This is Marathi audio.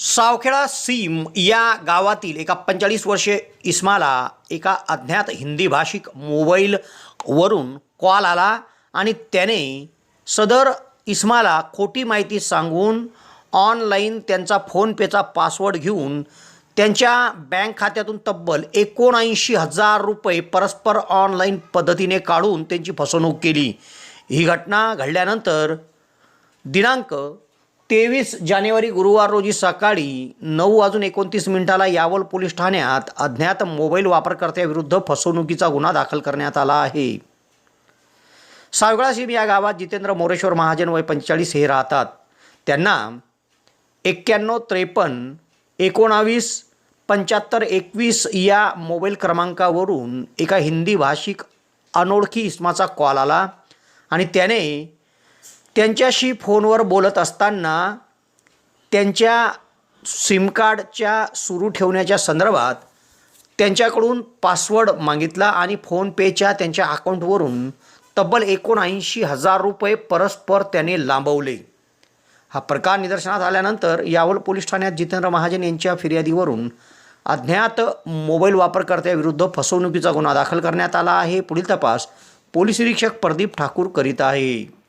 सावखेडा सीम या गावातील एका पंचेचाळीस वर्षे इस्माला एका अज्ञात हिंदी भाषिक मोबाईलवरून कॉल आला आणि त्याने सदर इस्माला खोटी माहिती सांगून ऑनलाईन त्यांचा फोनपेचा पासवर्ड घेऊन त्यांच्या बँक खात्यातून तब्बल एकोणऐंशी हजार रुपये परस्पर ऑनलाईन पद्धतीने काढून त्यांची फसवणूक केली. ही घटना घडल्यानंतर दिनांक तेवीस जानेवारी गुरुवार रोजी सकाळी नऊ वाजून एकोणतीस मिनिटाला यावल पोलीस ठाण्यात अज्ञात मोबाईल वापरकर्त्याविरुद्ध फसवणुकीचा गुन्हा दाखल करण्यात आला आहे. सावगळा सीम या गावात जितेंद्र मोरेश्वर महाजन वय पंचेचाळीस हे राहतात. त्यांना एक्क्याण्णव त्रेपन्न एकोणावीस पंच्याहत्तर एकवीस या मोबाईल क्रमांकावरून एका हिंदी भाषिक अनोळखी इस्माचा कॉल आला आणि त्याने त्यांच्याशी फोनवर बोलत असताना त्यांच्या सिम कार्डच्या सुरू ठेवण्याच्या संदर्भात त्यांच्याकडून पासवर्ड मागितला आणि फोनपेच्या त्यांच्या अकाउंटवरून तब्बल एकोणऐंशी हजार रुपये परस्पर त्याने लांबवले. हा प्रकार निदर्शनात आल्यानंतर यावल पोलीस ठाण्यात जितेंद्र महाजन यांच्या फिर्यादीवरून अज्ञात मोबाईल वापरकर्त्याविरुद्ध फसवणुकीचा गुन्हा दाखल करण्यात आला आहे. पुढील तपास पोलीस निरीक्षक प्रदीप ठाकूर करीत आहे.